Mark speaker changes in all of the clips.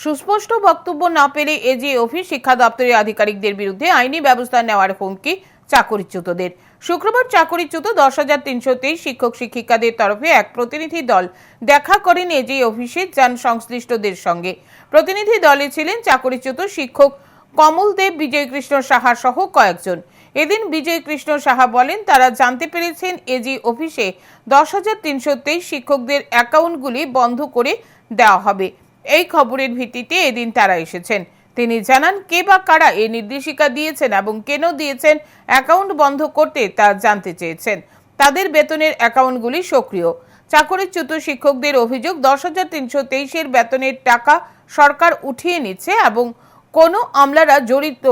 Speaker 1: সুস্পষ্ট বক্তব্য না পেলে এজি অফিস শিক্ষা দপ্তরের আধিকারিকদের বিরুদ্ধে আইনি ব্যবস্থা নেওয়ার হুমকি চাকরিচ্যুতদের। শুক্রবার চাকরিচ্যুত দশ হাজার তিনশো তেইশ শিক্ষক শিক্ষিকাদের তরফে এক প্রতিনিধি দল দেখা করেন এজি অফিসে যান সংশ্লিষ্টদের সঙ্গে। প্রতিনিধি দলে ছিলেন চাকরিচ্যুত শিক্ষক কমল দেব বিজয় কৃষ্ণ সাহা সহ কয়েকজন। এদিন বিজয় কৃষ্ণ সাহা বলেন, তারা জানতে পেরেছেন এজি অফিসে দশ হাজার তিনশো তেইশ শিক্ষকদের অ্যাকাউন্টগুলি বন্ধ করে দেওয়া হবে। এই খবরের ভিত্তিতে এদিন তারা এসেছেন। তিনি জানান, কে বা কারা এই নির্দেশিকা দিয়েছেন এবং কেন দিয়েছেন, অ্যাকাউন্ট বন্ধ করতে তা জানতে চেয়েছেন। তাদের বেতনের অ্যাকাউন্টগুলি সক্রিয়। চাকরিচ্যুত শিক্ষকদের অভিযোগ, দশ হাজার তিনশো তেইশের বেতনের টাকা সরকার উঠিয়ে নিচ্ছে এবং কোনো আমলারা জড়িত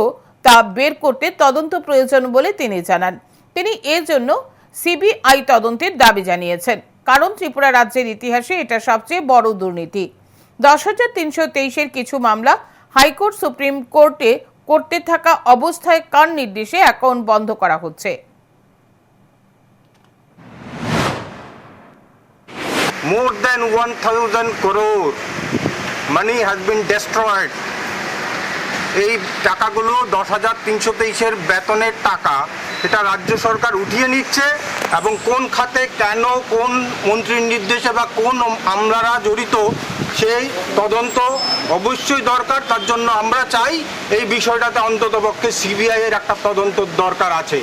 Speaker 1: তা বের করতে তদন্ত প্রয়োজন বলে তিনি জানান। তিনি এর জন্য সিবিআই তদন্তের দাবি জানিয়েছেন। কারণ ত্রিপুরা রাজ্যের ইতিহাসে এটা সবচেয়ে বড় দুর্নীতি। দশ হাজার তিনশো তেইশের কিছু মামলা হাইকোর্ট সুপ্রিম কোর্টে করতে থাকা অবস্থায় কার নির্দেশে অ্যাকাউন্ট বন্ধ করা হচ্ছে?
Speaker 2: More than 1000 crore money has been destroyed. এই টাকাগুলো দশ হাজার তিনশো তেইশের বেতনের টাকা এটা রাজ্য সরকার উঠিয়ে নিচ্ছে এবং কোন খাতে কেন, কোন মন্ত্রীর নির্দেশে বা কোন আমলারা জড়িত, সেই তদন্ত অবশ্যই দরকার। তার জন্য আমরা চাই এই বিষয়টাতে অন্ততপক্ষে সিবিআইয়ের একটা তদন্ত দরকার আছে।